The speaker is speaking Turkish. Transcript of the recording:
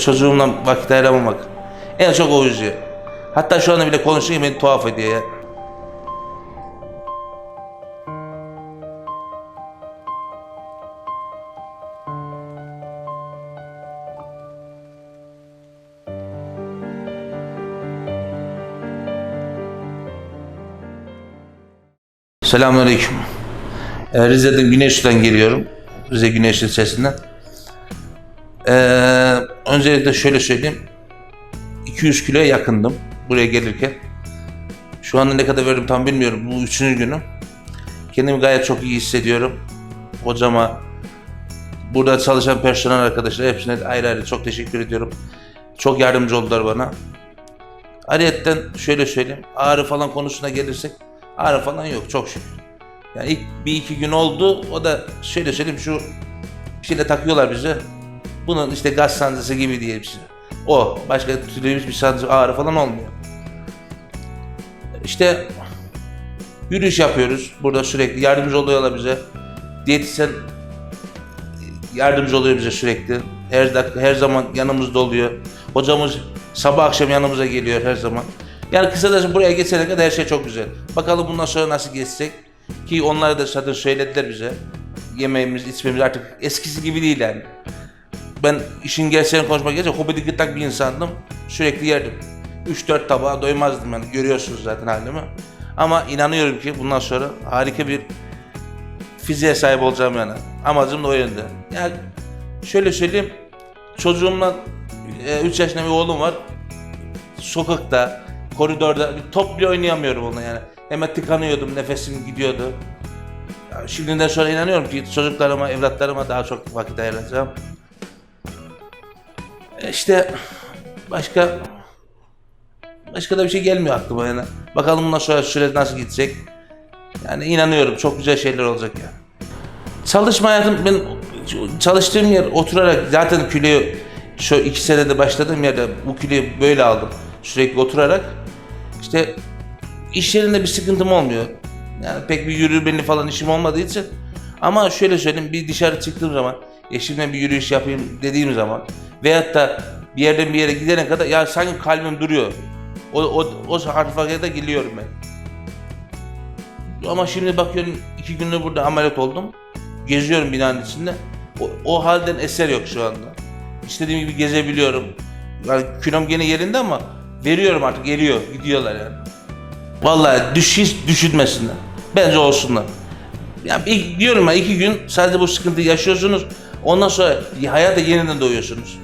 Çocuğumla vakit ayıramamak. En çok o üzüyor. Hatta şu anda bile konuşurken beni tuhaf ediyor ya. Selamünaleyküm. Ee, Rize'den Güneşli'den geliyorum. Rize Güneşli Lisesi'nden. Ee, öncelikle şöyle söyleyeyim. 200 kiloya yakındım buraya gelirken. Şu anda ne kadar verdim tam bilmiyorum. Bu üçüncü günüm. Kendimi gayet çok iyi hissediyorum. Hocama, burada çalışan personel arkadaşlar hepsine ayrı ayrı çok teşekkür ediyorum. Çok yardımcı oldular bana. Ayrıyetten şöyle söyleyeyim. Ağrı falan konusuna gelirsek ağrı falan yok çok şükür. Yani ilk bir iki gün oldu. O da şöyle söyleyeyim şu bir şeyle takıyorlar bize. Bunun işte gaz sancısı gibi diye bir şey. O. Başka türlü bir sancı ağrı falan olmuyor. İşte yürüyüş yapıyoruz. Burada sürekli yardımcı oluyorlar bize. Diyetisyen yardımcı oluyor bize sürekli. Her dakika, her zaman yanımızda oluyor. Hocamız sabah akşam yanımıza geliyor her zaman. Yani kısacası buraya geçene kadar her şey çok güzel. Bakalım bundan sonra nasıl geçecek. Ki onlar da zaten söylediler bize. Yemeğimiz, içmemiz artık eskisi gibi değil yani. Ben işin gerçeğini konuşmak gerekirse hobidi gırtlak bir insandım. Sürekli yerdim. 3-4 tabağa doymazdım yani. Görüyorsunuz zaten halimi. Ama inanıyorum ki bundan sonra harika bir fiziğe sahip olacağım yani. Amacım da o yönde. Yani şöyle söyleyeyim. Çocuğumla 3 yaşında bir oğlum var. Sokakta, koridorda bir top bile oynayamıyorum onunla yani. Hemen tıkanıyordum, nefesim gidiyordu. Şimdiden sonra inanıyorum ki çocuklarıma, evlatlarıma daha çok vakit ayıracağım. E İşte başka başka da bir şey gelmiyor aklıma yani. Bakalım bundan sonra süreç nasıl gidecek. Yani inanıyorum çok güzel şeyler olacak yani. Çalışma hayatım ben çalıştığım yer oturarak zaten kiloyu şu iki senede başladığım yerde bu kiloyu böyle aldım. Sürekli oturarak. İşte iş yerinde bir sıkıntım olmuyor. Yani pek bir yürüyüşü falan işim olmadığı için. Ama şöyle söyleyeyim bir dışarı çıktığım zaman eşimle bir yürüyüş yapayım dediğim zaman veyahut da bir yerden bir yere gidene kadar ya sanki kalbim duruyor. O, o, o harfaya da geliyorum ben. Ama şimdi bakıyorum iki gündür burada ameliyat oldum. Geziyorum binanın içinde. O, o halden eser yok şu anda. İstediğim gibi gezebiliyorum. Yani kilom gene yerinde ama veriyorum artık geliyor. Gidiyorlar yani. Vallahi düş hiç düşünmesinler. Bence olsunlar. Ya diyorum ya iki gün sadece bu sıkıntıyı yaşıyorsunuz. Ondan sonra hayata yeniden doğuyorsunuz.